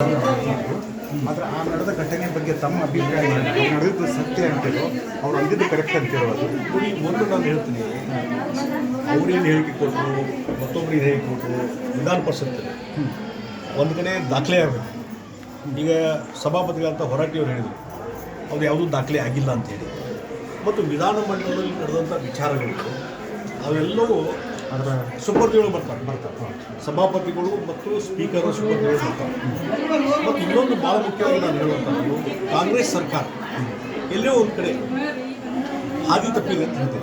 ಆದ್ರೆ ಆ ನಡೆದ ಘಟನೆ ಬಗ್ಗೆ ತಮ್ಮ ಅಭಿಪ್ರಾಯ ನಡೆದಿದ್ದು ಸತ್ಯ ಅಂತಿರೋ, ಅವ್ರು ಅಂದಿದ್ದು ಕರೆಕ್ಟ್ ಅಂತಿರೋ ಅದು. ಒಂದು ನಾನು ಹೇಳ್ತೀನಿ ಅವ್ರೇನು ಹೇಳಿಕೆ ಕೊಟ್ಟರು ಮತ್ತೊಬ್ಬರಿಗೆ ಹೇಳಿ ಕೊಟ್ಟರು ವಿಧಾನ ಪರಿಷತ್ ಒಂದು ಕಡೆ ದಾಖಲೆ ಆಗಬೇಕು ಈಗ ಸಭಾಪತಿಗಳಂತ ಹೊರಟಿಯವ್ರು ಹೇಳಿದರು, ಅವ್ರು ಯಾವುದೂ ದಾಖಲೆ ಆಗಿಲ್ಲ ಅಂತೇಳಿ ಮತ್ತು ವಿಧಾನಮಂಡಲದಲ್ಲಿ ನಡೆದಂಥ ವಿಚಾರಗಳು, ಅವೆಲ್ಲವೂ ಅದರ ಸುಪರ್ದಿಗಳು ಬರ್ತಾರೆ ಬರ್ತಾರೆ. ಸಭಾಪತಿಗಳು ಮತ್ತು ಸ್ಪೀಕರ್ ಸುಪರ್ದಿಗಳು ಬರ್ತಾರೆ. ಮತ್ತು ಇನ್ನೊಂದು ಭಾಳ ಮುಖ್ಯವಾಗಿ ನಾನು ಹೇಳುವಂಥದ್ದು, ಕಾಂಗ್ರೆಸ್ ಸರ್ಕಾರ. ಎಲ್ಲೋ ಒಂದು ಕಡೆ ಹಾದಿ ತಪ್ಪಿದೆ ಅಂತ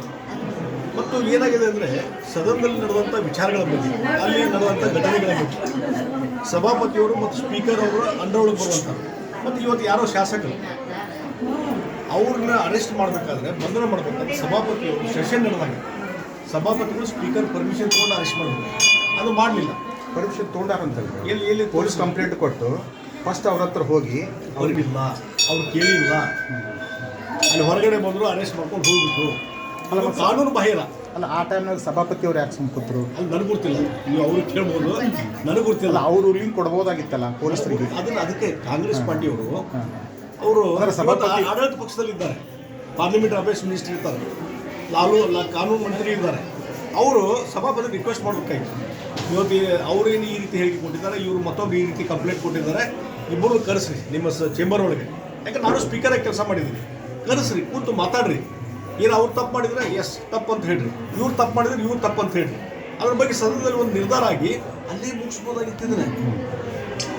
ಮತ್ತು ಏನಾಗಿದೆ ಅಂದರೆ, ಸದನದಲ್ಲಿ ನಡೆದಂಥ ವಿಚಾರಗಳ ಬಗ್ಗೆ, ಅಲ್ಲಿ ನಡೆದಂಥ ಘಟನೆಗಳ ಬಗ್ಗೆ, ಸಭಾಪತಿಯವರು ಮತ್ತು ಸ್ಪೀಕರ್ ಅವರು ಅಂಡರೊಳಗೆ ಬರುವಂಥ ಮತ್ತು ಇವತ್ತು ಯಾರೋ ಶಾಸಕರು, ಅವ್ರನ್ನ ಅರೆಸ್ಟ್ ಮಾಡಬೇಕಾದ್ರೆ ಬಂಧನ ಮಾಡಬೇಕಾದ್ರೆ ಸಭಾಪತಿಯವರು ಸೆಷನ್ ನಡೆದಾಗ ಸಭಾಪತಿಗಳು ಸ್ಪೀಕರ್ ಪರ್ಮಿಷನ್ ತೊಗೊಂಡು ಅರೆಸ್ಟ್ ಮಾಡಿದ್ರು. ಅದು ಮಾಡಲಿಲ್ಲ. ಪರ್ಮಿಷನ್ ತೊಗೊಂಡಾರಂತಲ್ಲ? ಎಲ್ಲಿ ಎಲ್ಲಿ ಪೊಲೀಸ್ ಕಂಪ್ಲೇಂಟ್ ಕೊಟ್ಟು ಫಸ್ಟ್ ಅವ್ರ ಹತ್ರ ಹೋಗಿ ಅವ್ರಿಗಿಲ್ಲ. ಅವ್ರು ಕೇಳಿಲ್ಲ. ಅಲ್ಲಿ ಹೊರಗಡೆ ಬಂದರು ಅರೆಸ್ಟ್ ಮಾಡ್ಕೊಂಡು ಹೋಗ್ಬಿಟ್ರು. ಅಲ್ಲ ಕಾನೂನು ಬಾಹಿರ. ಅಲ್ಲ ಆ ಟೈಮ್ನಾಗ ಸಭಾಪತಿ ಅವ್ರು ಯಾಕೆ ಸುಮ್ಮ ಕೂತ್ರು? ಅಲ್ಲಿ ನನಗೆ ಗೊತ್ತಿಲ್ಲ. ನೀವು ಅವ್ರು ಕೇಳ್ಬೋದು. ನನಗೆ ಗೊತ್ತಿಲ್ಲ. ಅವರು ಲಿಂಕ್ ಕೊಡ್ಬೋದಾಗಿತ್ತಲ್ಲ ಪೊಲೀಸರಿಗೆ? ಅದನ್ನ ಅದಕ್ಕೆ ಕಾಂಗ್ರೆಸ್ ಪಾರ್ಟಿಯವರು ಅವರು ಅವರು ಸಭಾಪತಿ- ಆಡಳಿತ ಪಕ್ಷದಲ್ಲಿದ್ದಾರೆ. ಪಾರ್ಲಿಮೆಂಟ್ ಅಫೇರ್ಸ್ ಮಿನಿಸ್ಟರ್ ಇರ್ತಾರೆ. ಲಾಲು ಕಾನೂನು ಮಂತ್ರಿ ಇದ್ದಾರೆ. ಅವರು ಸಭಾಪತಿ ರಿಕ್ವೆಸ್ಟ್ ಮಾಡಬೇಕಾಯ್ತು. ಇವತ್ತು ಅವ್ರೇನು ಈ ರೀತಿ ಹೇಳಿ ಕೊಟ್ಟಿದ್ದಾರೆ ಇವರು ಮತ್ತೊಬ್ರು ಈ ರೀತಿ ಕಂಪ್ಲೇಂಟ್ ಕೊಟ್ಟಿದ್ದಾರೆ ಇಬ್ಬರು ಕರೆಸ್ರಿ ನಿಮ್ಮ ಸ ಚೇಂಬರ್ ಒಳಗೆ. ಯಾಕೆ ನಾನು ಸ್ಪೀಕರಾಗಿ ಕೆಲಸ ಮಾಡಿದ್ದೀನಿ. ಕರೆಸ್ರಿ, ಕೂತು ಮಾತಾಡ್ರಿ. ಏನು ಅವ್ರು ತಪ್ಪು ಮಾಡಿದ್ರೆ ಎಸ್ ತಪ್ಪು ಅಂತ ಹೇಳ್ರಿ. ಇವ್ರು ತಪ್ಪು ಮಾಡಿದ್ರೆ ಇವ್ರು ತಪ್ಪು ಅಂತ ಹೇಳ್ರಿ. ಅದ್ರ ಬಗ್ಗೆ ಸದನದಲ್ಲಿ ಒಂದು ನಿರ್ಧಾರ ಆಗಿ ಅಲ್ಲಿ ಮುಗಿಸ್ಬೋದಾಗಿತ್ತಿದ್ರೆ.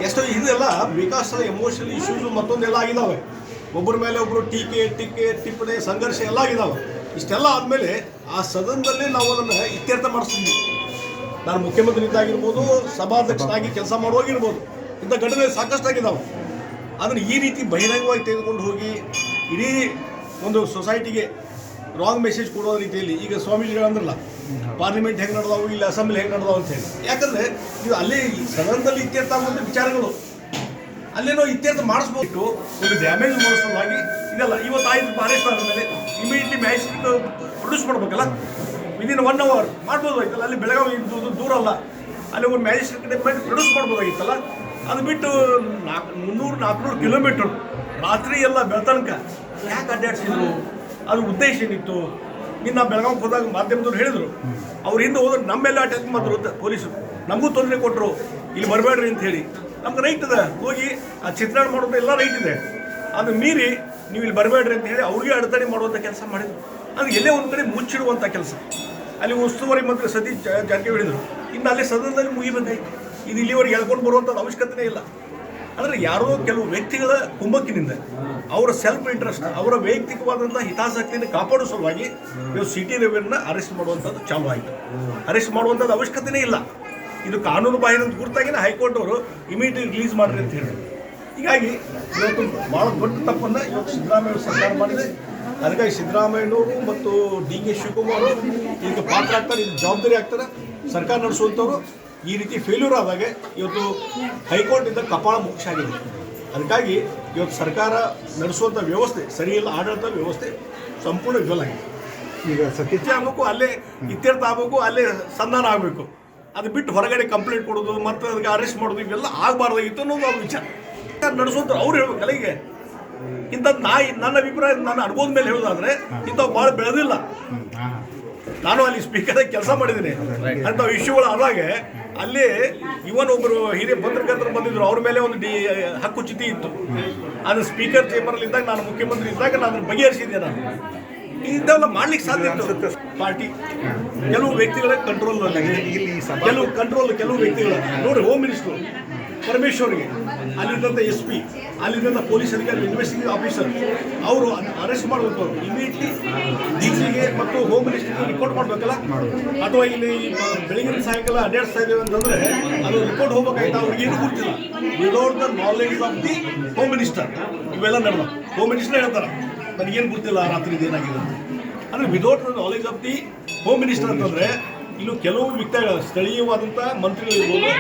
ಎಷ್ಟೋ ಇದೆಲ್ಲ ವಿಕಾಸದ ಎಮೋಷನಲ್ ಇಶ್ಯೂಸು ಮತ್ತೊಂದೆಲ್ಲ ಆಗಿದ್ದಾವೆ ಒಬ್ಬರ ಮೇಲೆ ಒಬ್ಬರು ಟೀಕೆ ಟೀಕೆ, ಟಿಪ್ಪಣಿ, ಸಂಘರ್ಷ ಎಲ್ಲ ಆಗಿದ್ದಾವೆ ಇಷ್ಟೆಲ್ಲ ಆದಮೇಲೆ ಆ ಸದನದಲ್ಲಿ ನಾವು ಅದನ್ನು ಇತ್ಯರ್ಥ ಮಾಡಿಸ್ತೀವಿ. ನಾನು ಮುಖ್ಯಮಂತ್ರಿ ಇದ್ದಾಗಿರ್ಬೋದು ಸಭಾಧ್ಯಕ್ಷನಾಗಿ ಕೆಲಸ ಮಾಡುವಾಗಿರ್ಬೋದು, ಇಂಥ ಘಟನೆ ಸಾಕಷ್ಟು ಆಗಿದ್ದಾವೆ ಅದನ್ನು ಈ ರೀತಿ ಬಹಿರಂಗವಾಗಿ ತೆಗೆದುಕೊಂಡು ಹೋಗಿ ಇಡೀ ಒಂದು ಸೊಸೈಟಿಗೆ ರಾಂಗ್ ಮೆಸೇಜ್ ಕೊಡೋ ರೀತಿಯಲ್ಲಿ, ಈಗ ಸ್ವಾಮೀಜಿಗಳು ಅಂದ್ರಲ್ಲ ಪಾರ್ಲಿಮೆಂಟ್ ಹೆಂಗೆ ನಡೆದಾವು, ಇಲ್ಲಿ ಅಸೆಂಬ್ಲಿ ಹೆಂಗೆ ನಡೆದಾವು ಅಂತ ಹೇಳಿ. ಯಾಕಂದರೆ ಇದು ಅಲ್ಲಿ ಸದನದಲ್ಲಿ ಇತ್ಯರ್ಥ ಆಗುವಂಥ ವಿಚಾರಗಳು. ಅಲ್ಲೇನೋ ಇತ್ಯರ್ಥ ಮಾಡಿಸ್ಬೋದು ಒಂದು ಡ್ಯಾಮೇಜ್ ಮಾಡಿಸೋದಾಗಿ ಇದೆಲ್ಲ. ಇವತ್ತು ಆಯ್ತು ಅರೆಸ್ಟ್ ಆದ ಮೇಲೆ ಇಮಿಡಿಯೇಟ್ಲಿ ಮ್ಯಾಜಿಸ್ಟ್ರೇಟ್ ಪ್ರೊಡ್ಯೂಸ್ ಮಾಡ್ಬೇಕಲ್ಲ? ವಿದಿನ್ ಒನ್ ಅವರ್ ಮಾಡ್ಬೋದು ಆಯ್ತಲ್ಲ. ಅಲ್ಲಿ ಬೆಳಗಾವಿ ಇದ್ದು ದೂರ ಅಲ್ಲ. ಅಲ್ಲಿ ಒಂದು ಮ್ಯಾಜಿಸ್ಟ್ರೇಟ್ ಪ್ರೊಡ್ಯೂಸ್ ಮಾಡ್ಬೋದಾಗಿತ್ತಲ್ಲ. ಅದು ಬಿಟ್ಟು ನಾಲ್ಕು ಮುನ್ನೂರು ನಾಲ್ಕುನೂರು ಕಿಲೋಮೀಟರ್ ರಾತ್ರಿ ಎಲ್ಲ ಬೆಳತನಕ ಯಾಕೆ ಅಡ್ಡಾಡ್ಸಿದ್ರು? ಅದು ಉದ್ದೇಶ ಏನಿತ್ತು? ಇನ್ನು ಬೆಳಗಾವಿ ಹೋದಾಗ ಮಾಧ್ಯಮದವ್ರು ಹೇಳಿದರು. ಅವ್ರ ಹಿಂದೆ ಹೋದ್ರೆ ನಮ್ಮೆಲ್ಲ ಅಟ್ಯಾಕ್ ಮಾಡಿದ್ರು ಪೊಲೀಸರು. ನಮಗೂ ತೊಂದರೆ ಕೊಟ್ಟರು ಇಲ್ಲಿ ಬರಬೇಡ್ರಿ ಅಂತ ಹೇಳಿ. ನಮ್ಗೆ ರೈಟ್ ಅದ ಹೋಗಿ ಆ ಚಿತ್ರಣ ಮಾಡೋದು ಎಲ್ಲ ರೈಟ್ ಇದೆ. ಅದು ಮೀರಿ ನೀವು ಇಲ್ಲಿ ಬರಬೇಡ್ರಿ ಅಂತ ಹೇಳಿ ಅವ್ರಿಗೆ ಅಡೆತಡೆ ಮಾಡುವಂಥ ಕೆಲಸ ಮಾಡಿದ್ರು. ಅದು ಎಲ್ಲೇ ಒಂದು ಕಡೆ ಮುಚ್ಚಿಡುವಂಥ ಕೆಲಸ. ಅಲ್ಲಿ ಉಸ್ತುವಾರಿ ಮಂತ್ರಿ ಸತೀಶ್ ಜಾತಿ ಜಾರಕಿಹೊಳಿ ಹೇಳಿದರು ಇನ್ನು ಅಲ್ಲಿ ಸದನದಲ್ಲಿ ಮುಗಿಬೇಕಾಯ್ತು ಇದು ಇಲ್ಲಿವರೆಗೆ ಎಳ್ಕೊಂಡು ಬರುವಂಥದ್ದು ಅವಶ್ಯಕತೆನೇ ಇಲ್ಲ. ಅಂದರೆ ಯಾರೋ ಕೆಲವು ವ್ಯಕ್ತಿಗಳ ಕುಂಭಕ್ಕಿನಿಂದ ಅವರ ಸೆಲ್ಫ್ ಇಂಟ್ರೆಸ್ಟ್ ಅವರ ವೈಯಕ್ತಿಕವಾದಂಥ ಹಿತಾಸಕ್ತಿಯನ್ನು ಕಾಪಾಡೋ ಸಲುವಾಗಿ ನೀವು ಸಿಟಿ ರವಿಯನ್ನು ಅರೆಸ್ಟ್ ಮಾಡುವಂಥದ್ದು ಚಾಲು ಆಯಿತು. ಅರೆಸ್ಟ್ ಮಾಡುವಂಥದ್ದು ಅವಶ್ಯಕತೆನೇ ಇಲ್ಲ. ಇದು ಕಾನೂನು ಬಾಹಿರ ಅಂತ ಗುರುತಾಗಿನ ಹೈಕೋರ್ಟ್ ಅವರು ಇಮಿಡಿಯೇಟ್ ರಿಲೀಸ್ ಮಾಡ್ರಿ ಅಂತ ಹೇಳಿದ್ರು. ಹೀಗಾಗಿ ಇವತ್ತು ಭಾಳ ದೊಡ್ಡ ತಪ್ಪನ್ನು ಇವತ್ತು ಸಿದ್ದರಾಮಯ್ಯ ಸರ್ಕಾರ ಮಾಡಿದೆ. ಅದಕ್ಕಾಗಿ ಸಿದ್ದರಾಮಯ್ಯನವರು ಮತ್ತು ಡಿ ಕೆ ಶಿವಕುಮಾರ್ ಇದಕ್ಕೆ ಈಗ ಪಾತ್ರ ಆಗ್ತಾರೆ ಇದು ಜವಾಬ್ದಾರಿ ಆಗ್ತಾರೆ. ಸರ್ಕಾರ ನಡೆಸುವಂಥವ್ರು ಈ ರೀತಿ ಫೇಲ್ಯೂರ್ ಆದಾಗ ಇವತ್ತು ಹೈಕೋರ್ಟಿಂದ ಕಪಾಳ ಮೋಕ್ಷ ಆಗಿದೆ ಅದಕ್ಕಾಗಿ ಇವತ್ತು ಸರ್ಕಾರ ನಡೆಸುವಂಥ ವ್ಯವಸ್ಥೆ ಸರಿಯಿಲ್ಲ ಆಡಳಿತ ವ್ಯವಸ್ಥೆ ಸಂಪೂರ್ಣ ವಿಫಲಾಗಿದೆ ಈಗ ಸತ್ಯ ಆಗಬೇಕು ಅಲ್ಲೇ ಇತ್ಯರ್ಥ ಆಗಬೇಕು ಅಲ್ಲೇ ಸಂಧಾನ ಆಗಬೇಕು. ಅದು ಬಿಟ್ಟು ಹೊರಗಡೆ ಕಂಪ್ಲೇಂಟ್ ಕೊಡೋದು, ಮತ್ತು ಅದಕ್ಕೆ ಅರೆಸ್ಟ್ ಮಾಡೋದು, ಇವೆಲ್ಲ ಆಗಬಾರ್ದಾಗಿತ್ತು ಅನ್ನೋದು ಅವ್ರ ವಿಚಾರ. ನಡೆಸೋದು ಅವ್ರು ಹೇಳ್ಬೇಕು ಕಲೆಗೆ ಇಂಥದ್ದು ನಾ ನನ್ನ ಅಭಿಪ್ರಾಯ, ನನ್ನ ಅನುಭವದ ಮೇಲೆ ಹೇಳೋದಾದ್ರೆ, ಇಂಥವು ಭಾಳ ಬೆಳೆದಿಲ್ಲ. ನಾನು ಅಲ್ಲಿ ಸ್ಪೀಕರ್ ಕೆಲಸ ಮಾಡಿದ್ದೀನಿ. ಅಂತ ಇಶ್ಯೂಗಳು ಆದಾಗ ಅಲ್ಲಿ ಇವನ್ ಒಬ್ಬರು ಹಿರಿಯ ಪತ್ರಕರ್ತರು ಬಂದಿದ್ರು, ಅವ್ರ ಮೇಲೆ ಒಂದು ಡಿ, ಹಕ್ಕು ಚಿತಿ ಇತ್ತು. ಅದು ಸ್ಪೀಕರ್ ಚೇಂಬರ್ ಇದ್ದಾಗ ನಾನು ಮುಖ್ಯಮಂತ್ರಿ ಇದ್ದಾಗ ನಾನು ಬಗೆಹರಿಸಿದ್ದೆ ನಾನು. ಇದೆಲ್ಲ ಮಾಡ್ಲಿಕ್ಕೆ ಸಾಧ್ಯ ಪಾರ್ಟಿ. ಕೆಲವು ವ್ಯಕ್ತಿಗಳ ಕಂಟ್ರೋಲ್ ಕೆಲವು ಕಂಟ್ರೋಲ್ ಕೆಲವು ವ್ಯಕ್ತಿಗಳ. ನೋಡಿ ಹೋಮ್ ಮಿನಿಸ್ಟರ್ ಪರಮೇಶ್ವರ್ಗೆ ಅಲ್ಲಿದ್ದಂಥ ಎಸ್ ಪಿ ಅಲ್ಲಿದ್ದಂಥ ಪೊಲೀಸ್ ಅಧಿಕಾರಿ ಇನ್ವೆಸ್ಟಿಗೇಷನ್ ಆಫೀಸರ್ ಅವರು ಅರೆಸ್ಟ್ ಮಾಡುವಂಥವ್ರು. ಇಮಿಡಿಯೇಟ್ಲಿ ಡಿ ಸಿಗೆ ಮತ್ತು ಹೋಮ್ ಮಿನಿಸ್ಟರ್ಗೆ ರಿಪೋರ್ಟ್ ಮಾಡಬೇಕಲ್ಲ? ಅಥವಾ ಇಲ್ಲಿ ಬೆಳಗಿನ ಸಾಯಂಕಾಲ ಅಡ್ಡಾಡಿಸ್ತಾ ಇದ್ದೇವೆ ಅಂತಂದ್ರೆ ಅದು ರಿಪೋರ್ಟ್ ಹೋಗ್ಬೇಕಾಯ್ತು? ಅವ್ರಿಗೆ ಏನು ಗೊತ್ತಿಲ್ಲ. Without the knowledge of the home minister ಇವೆಲ್ಲ ನಡೆದ ಹೋಮ್ ಮಿನಿಸ್ಟರ್ ಹೇಳ್ತಾರೆ ನನಗೇನು ಗೊತ್ತಿಲ್ಲ ಆ ರಾತ್ರಿ ಏನಾಗಿದೆ ಅಂತ. ಅಂದರೆ without knowledge of the home minister ಅಂತಂದರೆ ಇನ್ನು ಕೆಲವು ವ್ಯಕ್ತಿಗಳ ಸ್ಥಳೀಯವಾದಂಥ ಮಂತ್ರಿಗಳಿರ್ಬೋದು